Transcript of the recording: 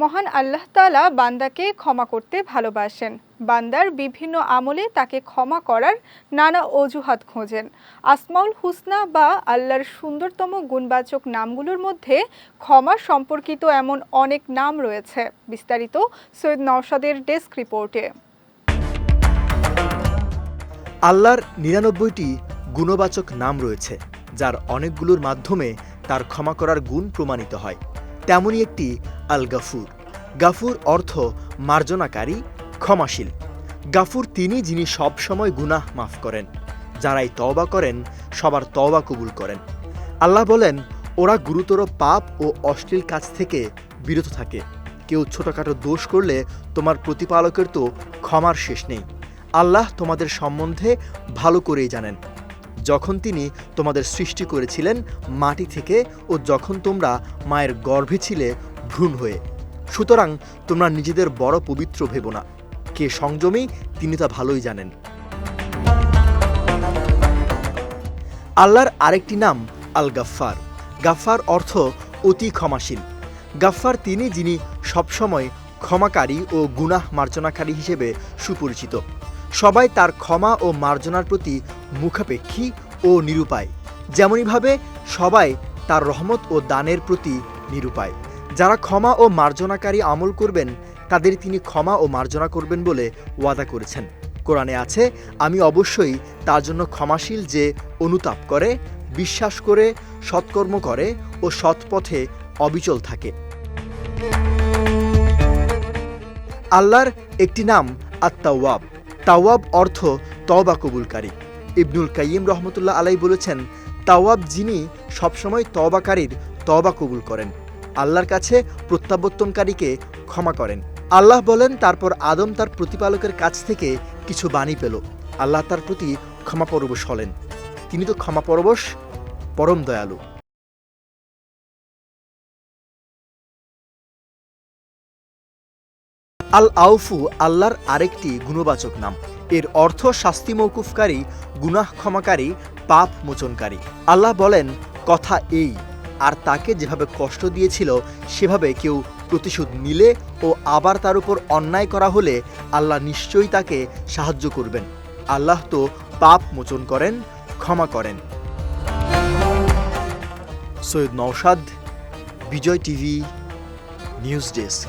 মহান আল্লাহ তাআলা বান্দাকে ক্ষমা করতে ভালোবাসেন। বান্দার বিভিন্ন আমলে তাকে ক্ষমা করার নানা অজুহাত খোঁজেন। আসমাউল হুসনা বা আল্লাহর সুন্দরতম গুণবাচক নামগুলোর মধ্যে ক্ষমা সম্পর্কিত এমন অনেক নাম রয়েছে। বিস্তারিত সৈয়দ নওশাদের ডেস্ক রিপোর্টে। আল্লাহর নিরানব্বইটি গুণবাচক নাম রয়েছে, যার অনেকগুলোর মাধ্যমে তার ক্ষমা করার গুণ প্রমাণিত হয়। তেমনই একটি আল গাফুর। গাফুর অর্থ মার্জনাকারী, ক্ষমাশীল। গাফুর তিনি যিনি সব সময় গুনাহ মাফ করেন। যারাই তওবা করেন, সবার তওবা কবুল করেন। আল্লাহ বলেন, ওরা গুরুতর পাপ ও অশ্লীল কাজ থেকে বিরত থাকে। কেউ ছোটখাটো দোষ করলে তোমার প্রতিপালকের তো ক্ষমার শেষ নেই। আল্লাহ তোমাদের সম্বন্ধে ভালো করেই জানেন। যখন তিনি তোমাদের সৃষ্টি করেছিলেন মাটি থেকে ও যখন তোমরা মায়ের গর্ভে ছিলে ভ্রূণ হয়ে। সুতরাং তোমরা নিজেদের বড় পবিত্র ভেবো না। কে সংযমী, তিনি তা ভালোই জানেন। আল্লাহর আরেকটি নাম আল গাফফার গাফফার অর্থ অতি ক্ষমাশীল। গাফফার তিনি, যিনি সবসময় ক্ষমাকারী ও গুনাহ মার্জনাকারী হিসেবে সুপরিচিত। সবাই তার ক্ষমা ও মার্জনার প্রতি মুখাপেক্ষী ও নিরুপায়। যেমনইভাবে সবাই তার রহমত ও দানের প্রতি নিরুপায়। যারা ক্ষমা ও মার্জনাকারী আমল করবেন, তাদের তিনি ক্ষমা ও মার্জনা করবেন বলে ওয়াদা করেছেন। কোরআনে আছে, আমি অবশ্যই তার জন্য ক্ষমাশীল যে অনুতাপ করে, বিশ্বাস করে, সৎকর্ম করে ও সৎপথে অবিচল থাকে। আল্লাহর একটি নাম আত্মাওয়াব তাওয়াব অর্থ তওবা কবুলকারী। ইবনুল কাইয়িম রহমতুল্লাহ আলাই বলেছেন, তাওয়াব যিনি সবসময় তওবাকারীর তওবা কবুল করেন, আল্লাহর কাছে প্রত্যাবর্তনকারীকে ক্ষমা করেন। আল্লাহ বলেন, তারপর আদম তার প্রতিপালকের কাছ থেকে কিছু বাণী পেল। আল্লাহ তার প্রতি ক্ষমা পরবশ হলেন। তিনি তো ক্ষমা পরবশ, পরম দয়ালু। আল আউফু আল্লাহর আরেকটি গুণবাচক নাম। এর অর্থ শাস্তি মৌকুফকারী গুনাহ ক্ষমাকারী, পাপ মোচনকারী। আল্লাহ বলেন, কথা এই, আর তাকে যেভাবে কষ্ট দিয়েছিল, সেভাবে কেউ প্রতিশোধ নিলে ও আবার তার উপর অন্যায় করা হলে আল্লাহ নিশ্চয়ই তাকে সাহায্য করবেন। আল্লাহ তো পাপ মোচন করেন, ক্ষমা করেন। Syed Naushad, Bijoy TV, news desk.